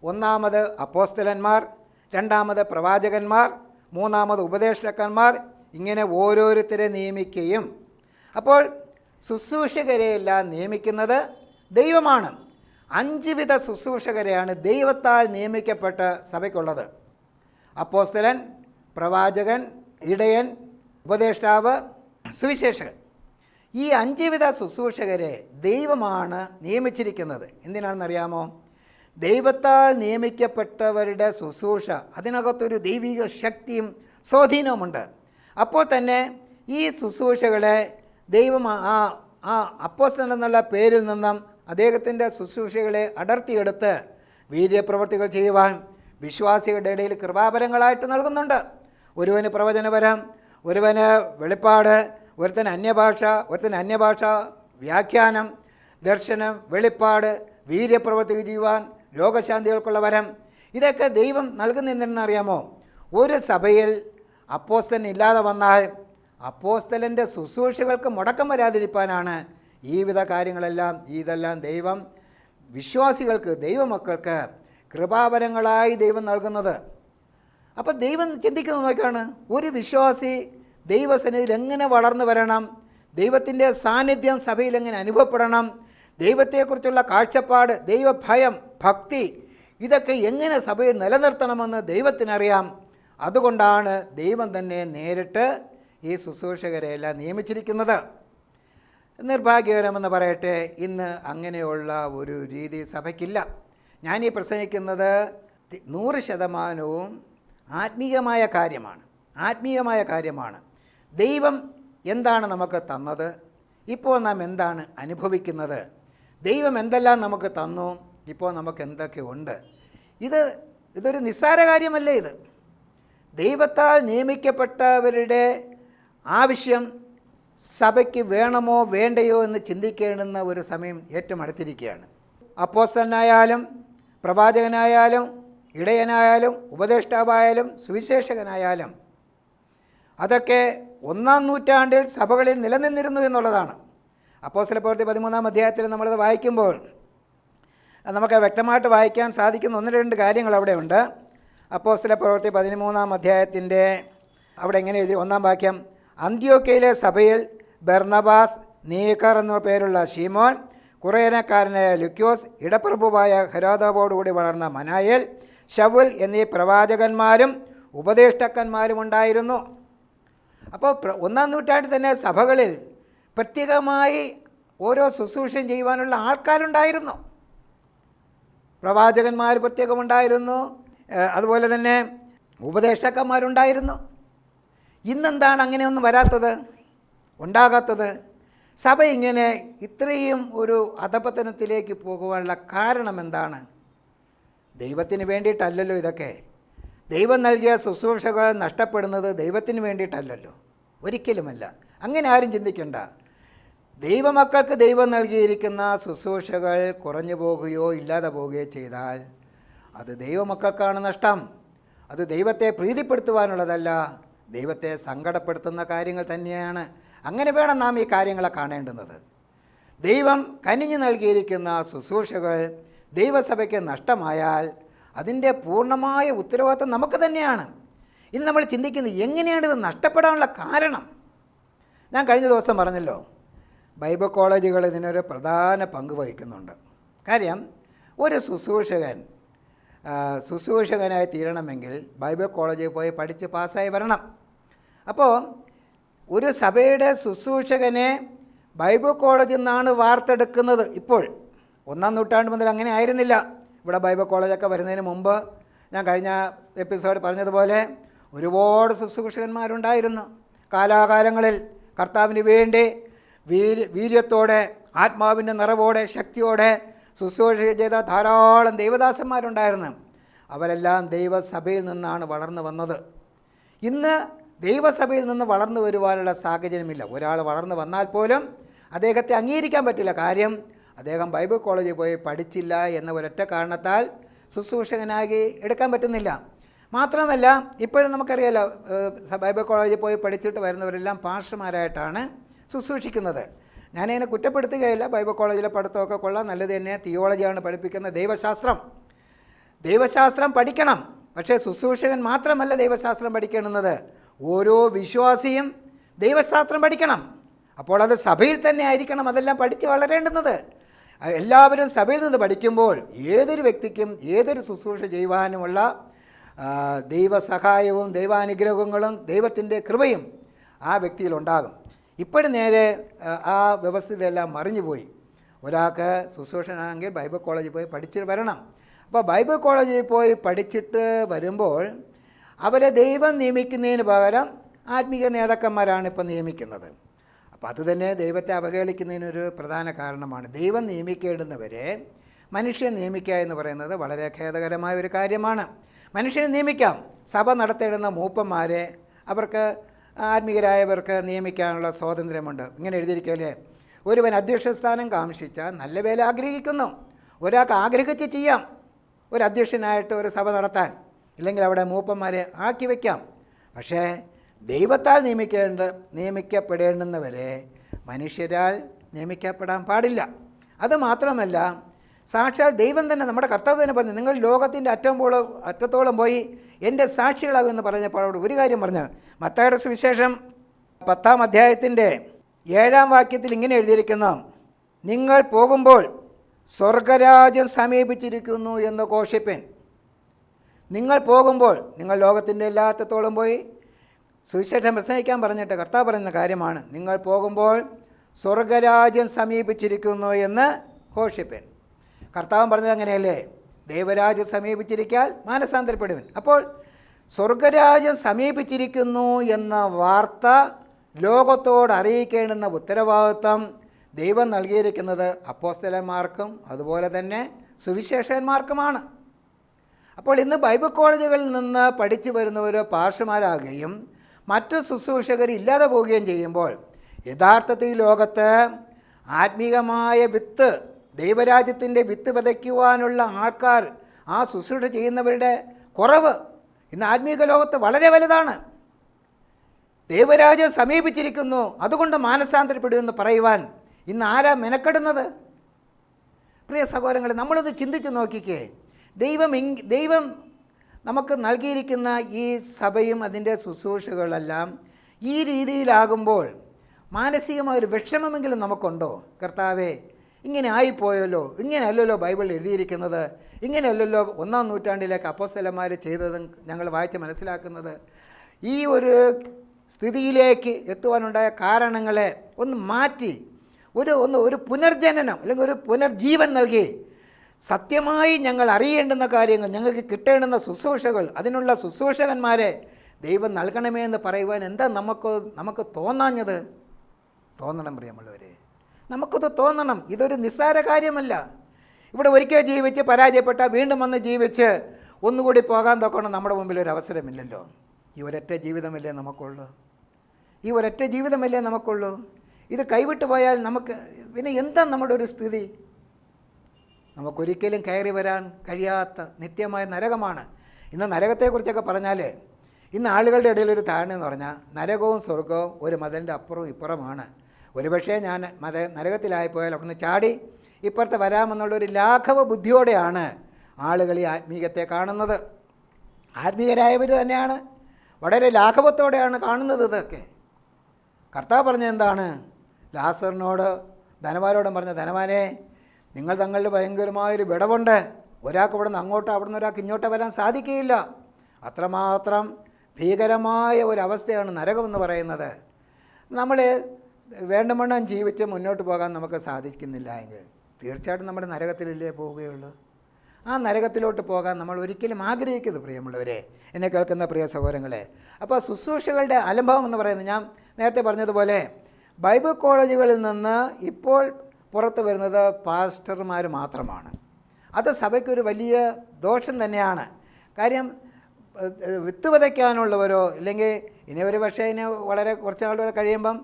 ഒന്നാമത് അപ്പോസ്തലന്മാർ രണ്ടാമത് പ്രവാചകന്മാർ മൂന്നാമത് ഉപദേഷ്ടാക്കന്മാർ ഇങ്ങനെ ഓരോരുത്തരെ നിയമിക്കുകയും. അപ്പോൾ ശുശ്രൂഷകരെയെല്ലാം നിയമിക്കുന്നത് ദൈവമാണ്. അഞ്ച് വിധ ശുശ്രൂഷകരെയാണ് ദൈവത്താൽ നിയമിക്കപ്പെട്ട സഭയ്ക്കുള്ളത്. അപ്പോസ്തലൻ പ്രവാചകൻ ഇടയൻ ഉപദേഷ്ടാവ് സുവിശേഷകൻ. ഈ അഞ്ച് വിധ ശുശ്രൂഷകരെ ദൈവമാണ് നിയമിച്ചിരിക്കുന്നത്. എന്തിനാണെന്നറിയാമോ? ദൈവത്താൽ നിയമിക്കപ്പെട്ടവരുടെ ശുശ്രൂഷ അതിനകത്തൊരു ദൈവിക ശക്തിയും സ്വാധീനവുമുണ്ട്. അപ്പോൾ തന്നെ ഈ ശുശ്രൂഷകളെ ദൈവം ആ- ആ അപ്പോസ്തലൻ എന്നുള്ള പേരിൽ നിന്നും അദ്ദേഹത്തിന്റെ ശുശ്രൂഷകളെ അടർത്തിയെടുത്ത് വീര്യപ്രവർത്തികൾ ചെയ്യുവാൻ വിശ്വാസികളുടെ ഇടയിൽ കൃപാപരങ്ങളായിട്ട് നൽകുന്നുണ്ട്. ഒരുവന് പ്രവചനപരം ഒരുവന് വെളിപ്പാട് ഒരുത്തന് അന്യഭാഷ ഒരുത്തന് അന്യഭാഷ വ്യാഖ്യാനം ദർശനം വെളിപ്പാട് വീര്യപ്രവർത്തികൾ ചെയ്യുവാൻ രോഗശാന്തികൾക്കുള്ള വരം. ഇതൊക്കെ ദൈവം നൽകുന്നെന്തെന്നറിയാമോ ഒരു സഭയിൽ അപ്പോസ്തൻ ഇല്ലാതെ വന്നാൽ അപ്പോസ്തലന്റെ ശുശ്രൂഷകൾക്ക് മുടക്കം വരാതിരിക്കാനാണ് ഈ കാര്യങ്ങളെല്ലാം ഇതെല്ലാം ദൈവം വിശ്വാസികൾക്ക് ദൈവമക്കൾക്ക് കൃപാവരങ്ങളായി ദൈവം നൽകുന്നത്. അപ്പം ദൈവം ചിന്തിക്കുന്ന നോക്കാണ് ഒരു വിശ്വാസി ദൈവസന്നിധിയിൽ എങ്ങനെ വളർന്നു വരണം ദൈവത്തിന്റെ സാന്നിധ്യം സഭയിൽ എങ്ങനെ അനുഭവപ്പെടണം ദൈവത്തെക്കുറിച്ചുള്ള കാഴ്ചപ്പാട് ദൈവഭയം ഭക്തി ഇതൊക്കെ എങ്ങനെ സഭയിൽ നിലനിർത്തണമെന്ന് ദൈവത്തിനറിയാം. അതുകൊണ്ടാണ് ദൈവം തന്നെ നേരിട്ട് ഈ ശുശ്രൂഷകരെയെല്ലാം നിയമിച്ചിരിക്കുന്നത്. നിർഭാഗ്യകരമെന്ന് പറയട്ടെ ഇന്ന് അങ്ങനെയുള്ള ഒരു രീതി സഭയ്ക്കില്ല. ഈ പ്രസംഗിക്കുന്നത് നൂറ് ശതമാനവും ആത്മീയമായ കാര്യമാണ്. ആത്മീയമായ കാര്യമാണ്. ദൈവം എന്താണ് നമുക്ക് തന്നത്? ഇപ്പോൾ നാം എന്താണ് അനുഭവിക്കുന്നത്? ദൈവം എന്തെല്ലാം നമുക്ക് തന്നു? ഇപ്പോൾ നമുക്ക് എന്തൊക്കെ ഉണ്ട്? ഇത് ഇതൊരു നിസ്സാര കാര്യമല്ലേ ഇത്? ദൈവത്താൽ നിയമിക്കപ്പെട്ടവരുടെ ആവശ്യം സഭയ്ക്ക് വേണമോ വേണ്ടയോ എന്ന് ചിന്തിക്കേണ്ടുന്ന ഒരു സമയം ഏറ്റവും അടുത്തിരിക്കുകയാണ്. അപ്പോസ്തനായാലും പ്രവാചകനായാലും ഇടയനായാലും ഉപദേഷ്ടാവായാലും സുവിശേഷകനായാലും അതൊക്കെ ഒന്നാം നൂറ്റാണ്ടിൽ സഭകളിൽ നിലനിന്നിരുന്നു എന്നുള്ളതാണ്. അപ്പോസ്തല പ്രവൃത്തി പതിമൂന്നാം അധ്യായത്തിൽ നമ്മളത് വായിക്കുമ്പോൾ നമുക്ക് വ്യക്തമായിട്ട് വായിക്കാൻ സാധിക്കുന്ന ഒന്ന് രണ്ട് കാര്യങ്ങൾ അവിടെ ഉണ്ട്. അപ്പോസ്തല പ്രവൃത്തി പതിമൂന്നാം അധ്യായത്തിന്റെ അവിടെ എങ്ങനെ എഴുതി? ഒന്നാം വാക്യം അന്ത്യോക്കയിലെ സഭയിൽ ബെർണബാസ് നീക്കർ എന്ന പേരുള്ള ഷീമോൻ കുറേനക്കാരനായ ലുക്യോസ് ഇടപ്രഭുവായ ഹരോദവോടുകൂടി വളർന്ന മനായേൽ ഷവുൽ എന്നീ പ്രവാചകന്മാരും ഉപദേഷ്ടക്കന്മാരും ഉണ്ടായിരുന്നു. അപ്പോൾ ഒന്നാം നൂറ്റാണ്ടിൽ തന്നെ സഭകളിൽ പ്രത്യേകമായി ഓരോ ശുശ്രൂഷയും ചെയ്യുവാനുള്ള ആൾക്കാരുണ്ടായിരുന്നു. പ്രവാചകന്മാർ പ്രത്യേകമുണ്ടായിരുന്നു അതുപോലെ തന്നെ ഉപദേഷ്ടക്കന്മാരുണ്ടായിരുന്നു. ഇന്നെന്താണ് അങ്ങനെയൊന്നും വരാത്തത്? ഉണ്ടാകാത്തത്? സഭ ഇങ്ങനെ ഇത്രയും ഒരു അധപതനത്തിലേക്ക് പോകുവാനുള്ള കാരണം എന്താണ്? ദൈവത്തിന് വേണ്ടിയിട്ടല്ലല്ലോ ഇതൊക്കെ. ദൈവം നൽകിയ ശുശ്രൂഷകൾ നഷ്ടപ്പെടുന്നത് ദൈവത്തിന് വേണ്ടിയിട്ടല്ലല്ലോ. ഒരിക്കലുമല്ല. അങ്ങനെ ആരും ചിന്തിക്കണ്ട. ദൈവമക്കൾക്ക് ദൈവം നൽകിയിരിക്കുന്ന ശുശ്രൂഷകൾ കുറഞ്ഞു പോകുകയോ ഇല്ലാതെ പോവുകയോ ചെയ്താൽ അത് ദൈവമക്കൾക്കാണ് നഷ്ടം. അത് ദൈവത്തെ പ്രീതിപ്പെടുത്തുവാനുള്ളതല്ല. ദൈവത്തെ സങ്കടപ്പെടുത്തുന്ന കാര്യങ്ങൾ തന്നെയാണ്. അങ്ങനെ വേണം നാം ഈ കാര്യങ്ങളെ കാണേണ്ടുന്നത്. ദൈവം കനിഞ്ഞു നൽകിയിരിക്കുന്ന ശുശ്രൂഷകൾ ദൈവസഭയ്ക്ക് നഷ്ടമായാൽ അതിന്റെ പൂർണമായ ഉത്തരവാദിത്വം നമുക്ക് തന്നെയാണ്. ഇനി നമ്മൾ ചിന്തിക്കുന്നത് എങ്ങനെയാണ് ഇത് നഷ്ടപ്പെടാനുള്ള കാരണം? ഞാൻ കഴിഞ്ഞ ദിവസം പറഞ്ഞല്ലോ ബൈബിൾ കോളേജുകൾ ഇതിനൊരു പ്രധാന പങ്ക് വഹിക്കുന്നുണ്ട്. കാര്യം ഒരു ശുശ്രൂഷകൻ ശുശ്രൂഷകനായി തീരണമെങ്കിൽ ബൈബിൾ കോളേജിൽ പോയി പഠിച്ച് പാസ്സായി വരണം. അപ്പോൾ ഒരു സഭയുടെ ശുശ്രൂഷകനെ ബൈബിൾ കോളേജിൽ നിന്നാണ് വാർത്തെടുക്കുന്നത്. ഇപ്പോൾ ഒന്നാം നൂറ്റാണ്ട് മുതൽ അങ്ങനെ ആയിരുന്നില്ല. ഇവിടെ ബൈബിൾ കോളേജൊക്കെ വരുന്നതിന് മുമ്പ് ഞാൻ കഴിഞ്ഞ എപ്പിസോഡ് പറഞ്ഞതുപോലെ ഒരുപാട് ശുശ്രൂഷകന്മാരുണ്ടായിരുന്നു. കാലാകാലങ്ങളിൽ കർത്താവിന് വേണ്ടി വീര് വീര്യത്തോടെ ആത്മാവിന്റെ നിറവോടെ ശക്തിയോടെ ശുശ്രൂഷ ചെയ്ത ധാരാളം ദൈവദാസന്മാരുണ്ടായിരുന്നു. അവരെല്ലാം ദൈവസഭയിൽ നിന്നാണ് വളർന്നു വന്നത്. ഇന്ന് ദൈവസഭയിൽ നിന്ന് വളർന്നു വരുവാനുള്ള സാഹചര്യമില്ല. ഒരാൾ വളർന്നു വന്നാൽ പോലും അദ്ദേഹത്തെ അംഗീകരിക്കാൻ പറ്റില്ല. കാര്യം അദ്ദേഹം ബൈബിൾ കോളേജിൽ പോയി പഠിച്ചില്ല എന്ന ഒരൊറ്റ കാരണത്താൽ ശുശ്രൂഷകനായി എടുക്കാൻ പറ്റുന്നില്ല. മാത്രമല്ല ഇപ്പോഴും നമുക്കറിയാലോ ബൈബിൾ കോളേജിൽ പോയി പഠിച്ചിട്ട് വരുന്നവരെല്ലാം പാർഷമാരായിട്ടാണ് ശുശ്രൂഷിക്കുന്നത്. ഞാനതിനെ കുറ്റപ്പെടുത്തുകയില്ല. ബൈബിൾ കോളേജിലെ പഠിത്തമൊക്കെ കൊള്ളാം. നല്ലത് തന്നെ തിയോളജിയാണ് പഠിപ്പിക്കുന്നത് ദൈവശാസ്ത്രം. ദൈവശാസ്ത്രം പഠിക്കണം. പക്ഷേ ശുശ്രൂഷകൻ മാത്രമല്ല ദൈവശാസ്ത്രം പഠിക്കണമെന്നത് ഓരോ വിശ്വാസിയും ദൈവശാസ്ത്രം പഠിക്കണം. അപ്പോൾ അത് സഭയിൽ തന്നെ ആയിരിക്കണം അതെല്ലാം പഠിച്ച് വളരേണ്ടുന്നത്. എല്ലാവരും സഭയിൽ നിന്ന് പഠിക്കുമ്പോൾ ഏതൊരു വ്യക്തിക്കും ഏതൊരു ശുശ്രൂഷ ചെയ്യുവാനുമുള്ള ദൈവസഹായവും ദൈവാനുഗ്രഹങ്ങളും ദൈവത്തിന്റെ കൃപയും ആ വ്യക്തിയിലുണ്ടാകും ഇപ്പോഴും നേരെ ആ, ആ മറിഞ്ഞു മറിഞ്ഞുപോയി. ഒരാൾക്ക് ശുശ്രൂഷനാണെങ്കിൽ ബൈബിൾ കോളേജിൽ പോയി പഠിച്ചിട്ട് വരണം. അപ്പോൾ ബൈബിൾ കോളേജിൽ പോയി പഠിച്ചിട്ട് വരുമ്പോൾ അവരെ ദൈവം നിയമിക്കുന്നതിന് പകരം ആത്മീയ നേതാക്കന്മാരാണ് ഇപ്പം നിയമിക്കുന്നത്. അപ്പോൾ അത് തന്നെ ദൈവത്തെ അവഹേളിക്കുന്നതിനൊരു പ്രധാന കാരണമാണ്. ദൈവം നിയമിക്കേണ്ടുന്നവരെ മനുഷ്യൻ നിയമിക്കുക എന്ന് പറയുന്നത് വളരെ ഖേദകരമായ ഒരു കാര്യമാണ്. മനുഷ്യനെ നിയമിക്കാം. സഭ നടത്തേണ്ടുന്ന മൂപ്പന്മാരെ അവർക്ക് ആത്മീയരായവർക്ക് നിയമിക്കാനുള്ള സ്വാതന്ത്ര്യമുണ്ട്. ഇങ്ങനെ എഴുതിയിരിക്കല്ലേ ഒരുവൻ അധ്യക്ഷ സ്ഥാനം കാംക്ഷിച്ചാൽ നല്ല വേല ആഗ്രഹിക്കുന്നു. ഒരാൾക്ക് ആഗ്രഹിച്ച് ചെയ്യാം. ഒരു അധ്യക്ഷനായിട്ട് ഒരു സഭ നടത്താൻ. ഇല്ലെങ്കിൽ അവിടെ മൂപ്പന്മാരെ ആക്കി വയ്ക്കാം പക്ഷേ ദൈവത്താൽ നിയമിക്കേണ്ട നിയമിക്കപ്പെടേണ്ടുന്നവരെ മനുഷ്യരാൽ നിയമിക്കപ്പെടാൻ പാടില്ല. അതുമാത്രമല്ല സാക്ഷാൽ ദൈവം തന്നെ നമ്മുടെ കർത്താവ് തന്നെ പറഞ്ഞു നിങ്ങൾ ലോകത്തിന്റെ അറ്റം പോളും അറ്റത്തോളം പോയി എന്റെ സാക്ഷികളാകും എന്ന് പറഞ്ഞപ്പോൾ അവിടെ ഒരു കാര്യം പറഞ്ഞു മത്തായുടെ സുവിശേഷം പത്താം അധ്യായത്തിന്റെ ഏഴാം വാക്യത്തിൽ ഇങ്ങനെ എഴുതിയിരിക്കുന്നു നിങ്ങൾ പോകുമ്പോൾ സ്വർഗരാജ്യം സമീപിച്ചിരിക്കുന്നു എന്ന് ഘോഷിപ്പൻ. നിങ്ങൾ പോകുമ്പോൾ നിങ്ങൾ ലോകത്തിന്റെ എല്ലാ അറ്റത്തോളം പോയി. സുവിശേഷം പ്രസംഗിക്കാൻ പറഞ്ഞിട്ട് കർത്താവ് പറയുന്ന കാര്യമാണ് നിങ്ങൾ പോകുമ്പോൾ സ്വർഗരാജ്യം സമീപിച്ചിരിക്കുന്നു എന്ന് ഘോഷിപ്പൻ. കർത്താവ് പറഞ്ഞത് അങ്ങനെയല്ലേ? ദൈവരാജ്യം സമീപിച്ചിരിക്കാൻ മാനസാന്തരപ്പെടുവൻ. അപ്പോൾ സ്വർഗരാജ്യം സമീപിച്ചിരിക്കുന്നു എന്ന വാർത്ത ലോകത്തോട് അറിയിക്കേണ്ടുന്ന ഉത്തരവാദിത്വം ദൈവം നൽകിയിരിക്കുന്നത് അപ്പോസ്തലന്മാർക്കും അതുപോലെ തന്നെ സുവിശേഷന്മാർക്കുമാണ്. അപ്പോൾ ഇന്ന് ബൈബിൾ കോളേജുകളിൽ നിന്ന് പഠിച്ചു വരുന്നവർ പാർശ്വമാരാകുകയും മറ്റു ശുശ്രൂഷകർ ഇല്ലാതെ പോവുകയും ചെയ്യുമ്പോൾ യഥാർത്ഥത്തിൽ ലോകത്ത് ആത്മീകമായ വിത്ത് ദൈവരാജ്യത്തിന്റെ വിത്ത് വിതയ്ക്കുവാനുള്ള ആൾക്കാർ ആ ശുശ്രൂഷ ചെയ്യുന്നവരുടെ കുറവ് ഇന്ന് ആത്മീക ലോകത്ത് വളരെ വലുതാണ്. ദൈവരാജ്യം സമീപിച്ചിരിക്കുന്നു അതുകൊണ്ട് മാനസാന്തരപ്പെടുമെന്ന് പറയുവാൻ ഇന്ന് ആരാ മെനക്കെടുന്നത്? പ്രിയ സഹോദരങ്ങളെ നമ്മളത് ചിന്തിച്ച് നോക്കിക്കേ. ദൈവം ദൈവം നമുക്ക് നൽകിയിരിക്കുന്ന ഈ സഭയും അതിന്റെ ശുശ്രൂഷകളെല്ലാം ഈ രീതിയിലാകുമ്പോൾ മാനസികമായ ഒരു വിഷമമെങ്കിലും നമുക്കുണ്ടോ? കർത്താവേ ഇങ്ങനെ ആയിപ്പോയല്ലോ ഇങ്ങനെയല്ലല്ലോ ബൈബിൾ എഴുതിയിരിക്കുന്നത് ഇങ്ങനെയല്ലല്ലോ ഒന്നാം നൂറ്റാണ്ടിലേക്ക് അപ്പോസ്തലന്മാർ ചെയ്തതും ഞങ്ങൾ വായിച്ച് മനസ്സിലാക്കുന്നത്. ഈ ഒരു സ്ഥിതിയിലേക്ക് എത്തുവാനുണ്ടായ കാരണങ്ങളെ ഒന്ന് മാറ്റി ഒരു ഒന്ന് ഒരു പുനർജനനം അല്ലെങ്കിൽ ഒരു പുനർജീവൻ നൽകി. സത്യമായി ഞങ്ങൾ അറിയേണ്ടുന്ന കാര്യങ്ങൾ ഞങ്ങൾക്ക് കിട്ടേണ്ടുന്ന ശുശ്രൂഷകൾ അതിനുള്ള ശുശ്രൂഷകന്മാരെ ദൈവം നൽകണമേ എന്ന് പറയുവാൻ എന്താ നമുക്ക് നമുക്ക് തോന്നാഞ്ഞത്? തോന്നണം പ്രിയമുള്ളവരെ. നമുക്കത് തോന്നണം. ഇതൊരു നിസ്സാര കാര്യമല്ല. ഇവിടെ ഒരിക്കൽ ജീവിച്ച് പരാജയപ്പെട്ട വീണ്ടും വന്ന് ജീവിച്ച് ഒന്നുകൂടി പോകാൻ തൊക്കണം നമ്മുടെ മുമ്പിൽ ഒരു അവസരമില്ലല്ലോ. ഈ ഒരൊറ്റ ജീവിതമല്ലേ നമുക്കുള്ളൂ. ഈ ഒരൊറ്റ ജീവിതമല്ലേ നമുക്കുള്ളൂ. ഇത് കൈവിട്ടു പോയാൽ നമുക്ക് പിന്നെ എന്താ നമ്മുടെ ഒരു സ്ഥിതി? നമുക്കൊരിക്കലും കയറി വരാൻ കഴിയാത്ത നിത്യമായ നരകമാണ്. ഇന്ന് നരകത്തെക്കുറിച്ചൊക്കെ പറഞ്ഞാൽ ഇന്ന് ആളുകളുടെ ഇടയിലൊരു ഒരു ധാരണ എന്ന് പറഞ്ഞാൽ നരകവും സ്വർഗവും ഒരു മതലിന്റെ അപ്പുറവും ഇപ്പുറമാണ്. ഒരുപക്ഷേ ഞാൻ മത നരകത്തിലായിപ്പോയാൽ അവിടുന്ന് ചാടി ഇപ്പുറത്ത് വരാമെന്നുള്ളൊരു ലാഘവ ബുദ്ധിയോടെയാണ് ആളുകൾ ഈ ആത്മീയത്തെ കാണുന്നത്. ആത്മീയരായവർ തന്നെയാണ്. വളരെ ലാഘവത്തോടെയാണ് കാണുന്നത് ഇതൊക്കെ. കർത്താവ് പറഞ്ഞ എന്താണ്? ലാസറിനോട് ധനവാനോടും പറഞ്ഞ ധനവാനെ നിങ്ങൾ തങ്ങളുടെ ഭയങ്കരമായൊരു വിടവുണ്ട്. ഒരാൾക്ക് ഇവിടെ നിന്ന് അങ്ങോട്ടോ അവിടെ നിന്ന് ഒരാൾക്ക് ഇങ്ങോട്ടോ വരാൻ സാധിക്കുകയില്ല. അത്രമാത്രം ഭീകരമായ ഒരവസ്ഥയാണ് നരകമെന്ന് പറയുന്നത്. നമ്മൾ വേണ്ടവണ്ണം ജീവിച്ച് മുന്നോട്ട് പോകാൻ നമുക്ക് സാധിക്കുന്നില്ല എങ്കിൽ തീർച്ചയായിട്ടും നമ്മുടെ നരകത്തിലല്ലേ പോവുകയുള്ളൂ? ആ നരകത്തിലോട്ട് പോകാൻ നമ്മൾ ഒരിക്കലും ആഗ്രഹിക്കരുത് പ്രിയമുള്ളവരെ. എന്നെ കേൾക്കുന്ന പ്രിയ സഹോദരങ്ങളെ അപ്പോൾ ശുശ്രൂഷകളുടെ അലംഭവം എന്ന് പറയുന്നത് ഞാൻ നേരത്തെ പറഞ്ഞതുപോലെ ബൈബിൾ കോളേജുകളിൽ നിന്ന് ഇപ്പോൾ പുറത്തു വരുന്നത് പാസ്റ്റർമാർ മാത്രമാണ്. അത് സഭയ്ക്കൊരു വലിയ ദോഷം തന്നെയാണ്. കാര്യം വിത്ത് വിതയ്ക്കാനുള്ളവരോ ഇല്ലെങ്കിൽ ഇനി ഒരു പക്ഷേ ഇനി വളരെ കുറച്ച് നാളുകൾ കഴിയുമ്പം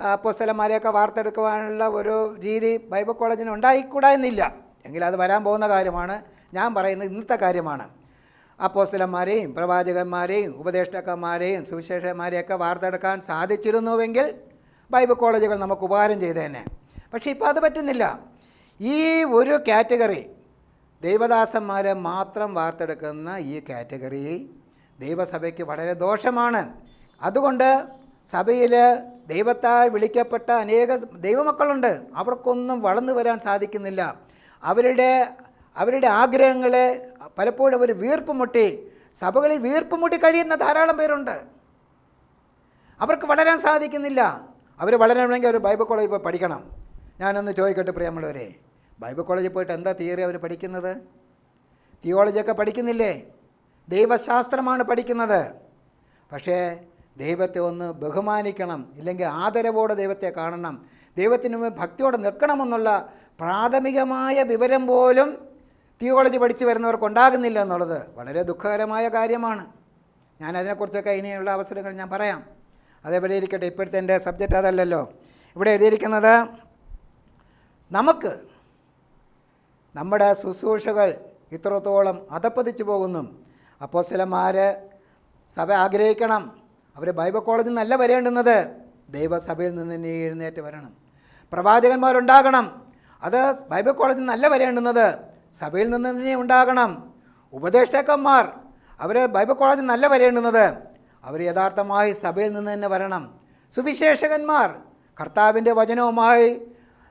അപ്പോസ്തലന്മാരെയൊക്കെ വാർത്തെടുക്കുവാനുള്ള ഒരു രീതി ബൈബിൾ കോളേജിന് ഉണ്ടായിക്കൂടാ എന്നില്ല. എങ്കിൽ അത് വരാൻ പോകുന്ന കാര്യമാണ്. ഞാൻ പറയുന്നത് ഇന്നത്തെ കാര്യമാണ്. അപ്പോസ്തലന്മാരെയും പ്രവാചകന്മാരെയും ഉപദേഷ്ടാക്കന്മാരെയും സുവിശേഷന്മാരെയൊക്കെ വാർത്തെടുക്കാൻ സാധിച്ചിരുന്നുവെങ്കിൽ ബൈബിൾ കോളേജുകൾ നമുക്ക് ഉപകാരം ചെയ്തേനെ. പക്ഷേ ഇപ്പോൾ അത് പറ്റുന്നില്ല. ഈ ഒരു കാറ്റഗറി ദൈവദാസന്മാരെ മാത്രം വാർത്തെടുക്കുന്ന ഈ കാറ്റഗറി ദൈവസഭയ്ക്ക് വളരെ ദോഷമാണ്. അതുകൊണ്ട് സഭയിൽ ദൈവത്താൽ വിളിക്കപ്പെട്ട അനേക ദൈവമക്കളുണ്ട്. അവർക്കൊന്നും വളർന്നു വരാൻ സാധിക്കുന്നില്ല. അവരുടെ അവരുടെ ആഗ്രഹങ്ങളെ പലപ്പോഴും അവർ വീർപ്പ് മുട്ടി സഭകളിൽ വീർപ്പ് മുട്ടി കഴിയുന്ന ധാരാളം പേരുണ്ട്. അവർക്ക് വളരാൻ സാധിക്കുന്നില്ല. അവർ വളരണമെങ്കിൽ അവർ ബൈബിൾ കോളേജിൽ പോയി പഠിക്കണം. ഞാനൊന്ന് ചോദിക്കട്ടെ പ്രിയമുള്ളവരെ ബൈബിൾ കോളേജിൽ പോയിട്ട് എന്താ തിയറി അവർ പഠിക്കുന്നത്? തിയോളജിയൊക്കെ പഠിക്കുന്നില്ലേ? ദൈവശാസ്ത്രമാണ് പഠിക്കുന്നത്. പക്ഷേ ദൈവത്തെ ഒന്ന് ബഹുമാനിക്കണം ഇല്ലെങ്കിൽ ആദരവോടെ ദൈവത്തെ കാണണം. ദൈവത്തിന് മുമ്പ് ഭക്തിയോടെ നിൽക്കണമെന്നുള്ള പ്രാഥമികമായ വിവരം പോലും തിയോളജി പഠിച്ചു വരുന്നവർക്ക് ഉണ്ടാകുന്നില്ല എന്നുള്ളത് വളരെ ദുഃഖകരമായ കാര്യമാണ്. ഞാൻ അതിനെക്കുറിച്ചൊക്കെ ഇനിയുള്ള അവസരങ്ങൾ ഞാൻ പറയാം. അതേപോലെ ഇരിക്കട്ടെ ഇപ്പോഴത്തെ എന്റെ സബ്ജക്റ്റ് അതല്ലല്ലോ. ഇവിടെ എഴുതിയിരിക്കുന്നത് നമുക്ക് നമ്മുടെ ശുശ്രൂഷകൾ ഇത്രത്തോളം അതപ്പതിച്ചു പോകുന്നു. അപ്പോസ്തലന്മാർ സഭ ആഗ്രഹിക്കണം. അവർ ബൈബിൾ കോളേജിൽ നിന്നല്ല വരേണ്ടുന്നത് ദൈവസഭയിൽ നിന്ന് തന്നെ എഴുന്നേറ്റ് വരണം. പ്രവാചകന്മാരുണ്ടാകണം. അത് ബൈബിൾ കോളേജിൽ നിന്നല്ല വരേണ്ടുന്നത് സഭയിൽ നിന്ന് തന്നെ ഉണ്ടാകണം. ഉപദേഷ്ടാക്കന്മാർ അവർ ബൈബിൾ കോളേജിൽ നിന്നല്ല വരേണ്ടുന്നത് അവർ യഥാർത്ഥമായി സഭയിൽ നിന്ന് തന്നെ വരണം. സുവിശേഷകന്മാർ കർത്താവിന്റെ വചനവുമായി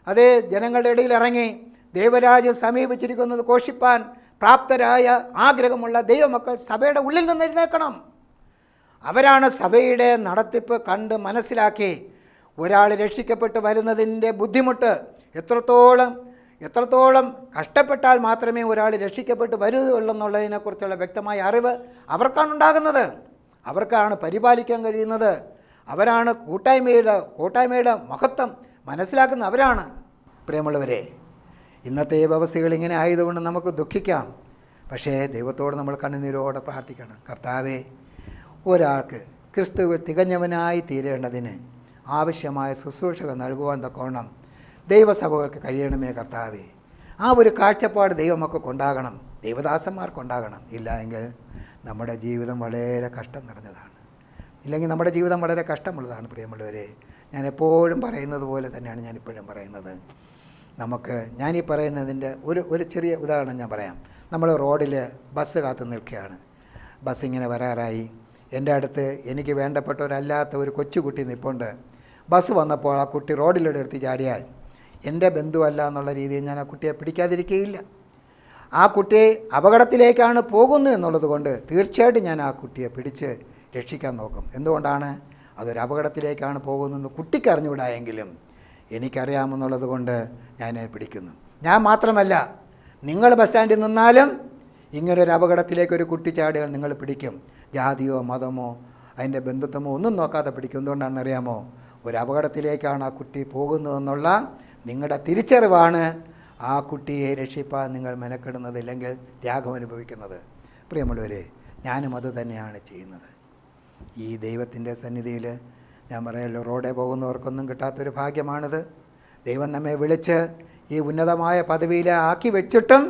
അതേ ജനങ്ങളുടെ ഇടയിൽ ഇറങ്ങി ദൈവരാജ്യം സമീപിച്ചിരിക്കുന്നത് കോഷിപ്പാൻ പ്രാപ്തരായ ആഗ്രഹമുള്ള ദൈവമക്കൾ സഭയുടെ ഉള്ളിൽ നിന്ന് എഴുന്നേൽക്കണം. അവരാണ് സഭയുടെ നടത്തിപ്പ് കണ്ട് മനസ്സിലാക്കി ഒരാൾ രക്ഷിക്കപ്പെട്ട് വരുന്നതിന്റെ ബുദ്ധിമുട്ട് എത്രത്തോളം എത്രത്തോളം കഷ്ടപ്പെട്ടാൽ മാത്രമേ ഒരാൾ രക്ഷിക്കപ്പെട്ട് വരുകയുള്ളൂ എന്നുള്ളതിനെക്കുറിച്ചുള്ള വ്യക്തമായ അറിവ് അവർക്കാണ് ഉണ്ടാകുന്നത്. അവർക്കാണ് പരിപാലിക്കാൻ കഴിയുന്നത്. അവരാണ് കൂട്ടായ്മയുടെ കൂട്ടായ്മയുടെ മഹത്വം മനസ്സിലാക്കുന്ന അവരാണ്. പ്രിയമുള്ളവരെ ഇന്നത്തെ വ്യവസ്ഥകൾ ഇങ്ങനെ ആയതുകൊണ്ട് നമുക്ക് ദുഃഖിക്കാം. പക്ഷേ ദൈവത്തോട് നമ്മൾ കണ്ണുനീരോടെ പ്രാർത്ഥിക്കണം. കർത്താവേ ഒരാൾക്ക് ക്രിസ്തുവിൽ തികഞ്ഞവനായി തീരേണ്ടതിന് ആവശ്യമായ ശുശ്രൂഷകൾ നൽകുവാൻ തക്കോണം ദൈവസഭകൾക്ക് കഴിയണമേ കർത്താവേ. ആ ഒരു കാഴ്ചപ്പാട് ദൈവമൊക്കെ ഉണ്ടാകണം. ദൈവദാസന്മാർക്കുണ്ടാകണം. ഇല്ല എങ്കിൽ നമ്മുടെ ജീവിതം വളരെ കഷ്ടം നിറഞ്ഞതാണ്. ഇല്ലെങ്കിൽ നമ്മുടെ ജീവിതം വളരെ കഷ്ടമുള്ളതാണ് പ്രിയമുള്ളവരെ. ഞാൻ എപ്പോഴും പറയുന്നത് പോലെ തന്നെയാണ് ഞാൻ ഇപ്പോഴും പറയുന്നത്. നമുക്ക് ഞാനീ പറയുന്നതിന്റെ ഒരു ഒരു ചെറിയ ഉദാഹരണം ഞാൻ പറയാം. നമ്മൾ റോഡിൽ ബസ് കാത്തു നിൽക്കുകയാണ്. ബസ് ഇങ്ങനെ വരാറായി. എന്റെ അടുത്ത് എനിക്ക് വേണ്ടപ്പെട്ടവരല്ലാത്ത ഒരു കൊച്ചുകുട്ടി നിൽപ്പുണ്ട് ബസ് വന്നപ്പോൾ ആ കുട്ടി റോഡിലൂടെ എടുത്ത് ചാടിയാൽ എന്റെ ബന്ധുവല്ല എന്നുള്ള രീതിയിൽ ഞാൻ ആ കുട്ടിയെ പിടിക്കാതിരിക്കുകയില്ല ആ കുട്ടി അപകടത്തിലേക്കാണ് പോകുന്നു എന്നുള്ളത് കൊണ്ട് തീർച്ചയായിട്ടും ഞാൻ ആ കുട്ടിയെ പിടിച്ച് രക്ഷിക്കാൻ നോക്കും. എന്തുകൊണ്ടാണ്? അതൊരു അപകടത്തിലേക്കാണ് പോകുന്നതെന്ന് കുട്ടിക്ക് അറിഞ്ഞുകൂടായെങ്കിലും എനിക്കറിയാമെന്നുള്ളത് കൊണ്ട് ഞാൻ പിടിക്കുന്നു. ഞാൻ മാത്രമല്ല നിങ്ങൾ ബസ് സ്റ്റാൻഡിൽ നിന്നാലും ഇങ്ങനൊരു അപകടത്തിലേക്കൊരു കുട്ടി ചാടിയാൽ നിങ്ങൾ പിടിക്കും. ജാതിയോ മതമോ അതിന്റെ ബന്ധുത്വമോ ഒന്നും നോക്കാതെ പിടിക്കും. എന്തുകൊണ്ടാണെന്ന് അറിയാമോ ഒരു അപകടത്തിലേക്കാണ് ആ കുട്ടി പോകുന്നതെന്നുള്ള നിങ്ങളുടെ തിരിച്ചറിവാണ് ആ കുട്ടിയെ രക്ഷിപ്പാൻ നിങ്ങൾ മെനക്കെടുന്നത് ഇല്ലെങ്കിൽ ത്യാഗം അനുഭവിക്കുന്നത്. പ്രിയമുള്ളവരെ ഞാനും അത് തന്നെയാണ് ചെയ്യുന്നത്. ഈ ദൈവത്തിന്റെ സന്നിധിയിൽ ഞാൻ പറയല്ലോ റോഡേ പോകുന്നവർക്കൊന്നും കിട്ടാത്തൊരു ഭാഗ്യമാണിത്. ദൈവം നമ്മെ വിളിച്ച് ഈ ഉന്നതമായ പദവിയിൽ ആക്കി വെച്ചിട്ടും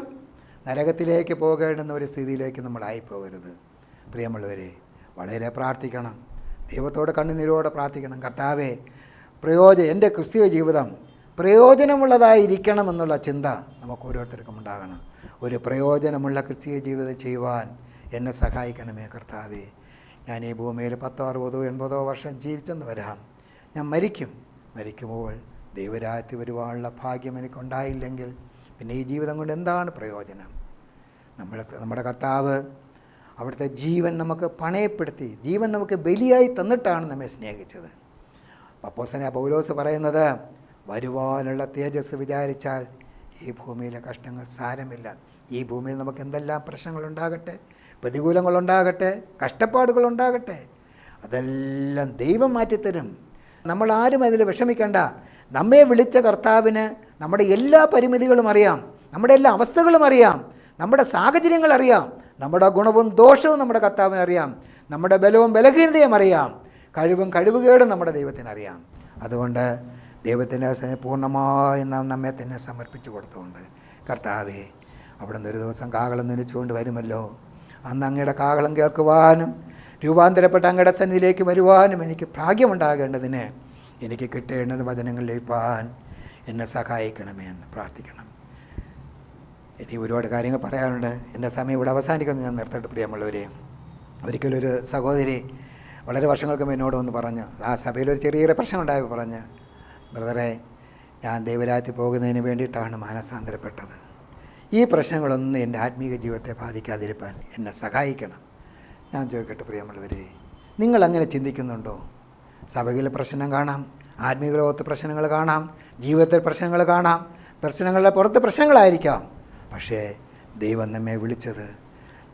നരകത്തിലേക്ക് പോകേണ്ടുന്ന ഒരു സ്ഥിതിയിലേക്ക് നമ്മളായി പോകരുത് പ്രിയമുള്ളവരെ വളരെ പ്രാർത്ഥിക്കണം. ദൈവത്തോട് കണ്ണുനീരോടെ പ്രാർത്ഥിക്കണം. കർത്താവേ പ്രയോജന എന്റെ ക്രിസ്തീയ ജീവിതം പ്രയോജനമുള്ളതായിരിക്കണം എന്നുള്ള ചിന്ത നമുക്ക് ഓരോരുത്തർക്കും ഉണ്ടാകണം. ഒരു പ്രയോജനമുള്ള ക്രിസ്തീയ ജീവിതം ചെയ്യുവാൻ എന്നെ സഹായിക്കണമേ കർത്താവേ. ഞാൻ ഈ ഭൂമിയിൽ പത്തോ അറുപതോ എൺപതോ വർഷം ജീവിച്ചെന്ന് വരാം. ഞാൻ മരിക്കും. മരിക്കുമ്പോൾ ദൈവരാജ്യത്തിൽ വരുവാനുള്ള ഭാഗ്യം എനിക്കുണ്ടായില്ലെങ്കിൽ പിന്നെ ഈ ജീവിതം കൊണ്ട് എന്താണ് പ്രയോജനം? നമ്മുടെ നമ്മുടെ കർത്താവ് അവിടുത്തെ ജീവൻ നമുക്ക് പണയപ്പെടുത്തി ജീവൻ നമുക്ക് ബലിയായി തന്നിട്ടാണ് നമ്മെ സ്നേഹിച്ചത്. പപ്പോസന പൗലോസ് പറയുന്നത് വരുവാനുള്ള തേജസ് വിചാരിച്ചാൽ ഈ ഭൂമിയിലെ കഷ്ടങ്ങൾ സാരമില്ല. ഈ ഭൂമിയിൽ നമുക്ക് എന്തെല്ലാം പ്രശ്നങ്ങളുണ്ടാകട്ടെ? പ്രതികൂലങ്ങളുണ്ടാകട്ടെ? കഷ്ടപ്പാടുകളുണ്ടാകട്ടെ? അതെല്ലാം ദൈവം മാറ്റിത്തരും. നമ്മൾ ആരും അതിൽ വിഷമിക്കേണ്ട. നമ്മെ വിളിച്ച കർത്താവിന് നമ്മുടെ എല്ലാ പരിമിതികളും അറിയാം. നമ്മുടെ എല്ലാ അവസ്ഥകളും അറിയാം. നമ്മുടെ സാഹചര്യങ്ങൾ അറിയാം. നമ്മുടെ ഗുണവും ദോഷവും നമ്മുടെ കർത്താവിനറിയാം നമ്മുടെ ബലവും ബലഹീനതയും അറിയാം. കഴിവും കഴിവുകേടും നമ്മുടെ ദൈവത്തിനറിയാം അതുകൊണ്ട് ദൈവത്തിന്റെ പൂർണമായി നാം നമ്മെ തന്നെ സമർപ്പിച്ചു കൊടുത്തുകൊണ്ട് കർത്താവെ അവിടെ നിന്ന് ഒരു ദിവസം കാകളം നനച്ചുകൊണ്ട് വരുമല്ലോ. അന്ന് അങ്ങയുടെ കാകളം കേൾക്കുവാനും രൂപാന്തരപ്പെട്ട അങ്ങയുടെ സന്നിധിയിലേക്ക് വരുവാനും എനിക്ക് ഭാഗ്യമുണ്ടാകേണ്ടതിന് എനിക്ക് കിട്ടേണ്ടത് വചനങ്ങൾ ലഭിപ്പാൻ എന്നെ സഹായിക്കണമേ എന്ന് പ്രാർത്ഥിക്കണം. ഇനി ഒരുപാട് കാര്യങ്ങൾ പറയാനുണ്ട്. എന്റെ സമയം ഇവിടെ അവസാനിക്കുന്നു. ഞാൻ നിർത്തട്ടെ പ്രിയമുള്ളവരെ. ഒരിക്കലൊരു സഹോദരി വളരെ വർഷങ്ങൾക്ക് എന്നോട് ഒന്ന് പറഞ്ഞു ആ സഭയിലൊരു ചെറിയൊരു പ്രശ്നം ഉണ്ടായപ്പോൾ പറഞ്ഞ് ബ്രദറെ ഞാൻ ദൈവരാജ്യത്തിൽ പോകുന്നതിന് വേണ്ടിയിട്ടാണ് മാനസാന്തരപ്പെട്ടത്. ഈ പ്രശ്നങ്ങളൊന്നും എന്റെ ആത്മീയ ജീവിതത്തെ ബാധിക്കാതിരിപ്പാൻ എന്നെ സഹായിക്കണം. ഞാൻ ചോദിക്കട്ടെ പ്രിയമുള്ളവരെ നിങ്ങളങ്ങനെ ചിന്തിക്കുന്നുണ്ടോ? സഭയിലെ പ്രശ്നം കാണാം ആത്മീയ ലോകത്ത് പ്രശ്നങ്ങൾ കാണാം ജീവിതത്തിൽ പ്രശ്നങ്ങൾ കാണാം പ്രശ്നങ്ങളുടെ പുറത്ത് പ്രശ്നങ്ങളായിരിക്കാം. പക്ഷേ ദൈവം നമ്മെ വിളിച്ചത്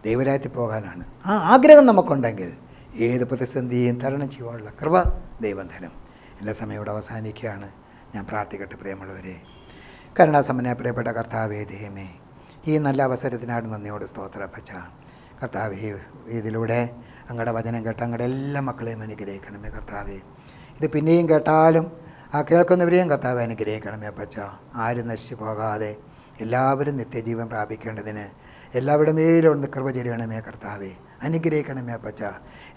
ദൈവരാജ്യത്തിൽ പോകാനാണ്. ആ ആഗ്രഹം നമുക്കുണ്ടെങ്കിൽ ഏത് പ്രതിസന്ധിയും തരണം ചെയ്യുവാനുള്ള കൃപ ദൈവം തരും. എന്റെ സമയം ഇവിടെ അവസാനിക്കുകയാണ്. ഞാൻ പ്രാർത്ഥിക്കട്ടെ പ്രിയമുള്ളവരെ. കരുണാസമനെ പ്രിയപ്പെട്ട കർത്താവേ ദൈവമേ ഈ നല്ല അവസരത്തിനാണ് നന്ദിയോട് സ്തോത്രപ്പച്ച കർത്താവേ ഇതിലൂടെ അങ്ങയുടെ വചനം കേട്ട അങ്ങയുടെ എല്ലാ മക്കളെയും അനുഗ്രഹിക്കണമേ കർത്താവേ. ഇത് പിന്നെയും കേട്ടാലും ആ കേൾക്കുന്നവരെയും കർത്താവ് അനുഗ്രഹിക്കണമേ അപ്പച്ച. ആരും നശിച്ചു പോകാതെ എല്ലാവരും നിത്യജീവൻ പ്രാപിക്കേണ്ടതിന് എല്ലാവരുടെ മേലും കൃപ ചെയ്യണമേ കർത്താവേ. അനുഗ്രഹിക്കണമേ അപ്പച്ച.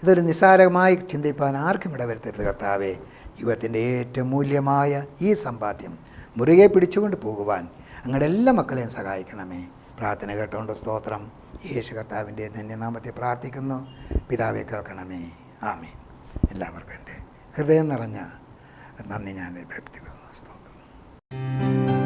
ഇതൊരു നിസ്സാരമായി ചിന്തിപ്പാൻ ആർക്കും ഇടവരുത്തരുത് കർത്താവേ. ജീവിതത്തിന്റെ ഏറ്റവും മൂല്യമായ ഈ സമ്പാദ്യം മുറുകെ പിടിച്ചുകൊണ്ട് പോകുവാൻ അങ്ങയുടെ എല്ലാ മക്കളെയും സഹായിക്കണമേ. പ്രാർത്ഥന കേട്ടുകൊണ്ട് സ്തോത്രം. യേശു കർത്താവിന്റെ ധന്യനാമത്തെ പ്രാർത്ഥിക്കുന്നു. പിതാവെ കേൾക്കണമേ. ആമേ എല്ലാവർക്കും എന്റെ ഹൃദയം നിറഞ്ഞ നന്ദി ഞാൻ വ്യക്തിക്കുന്നു സ്തോത്രം.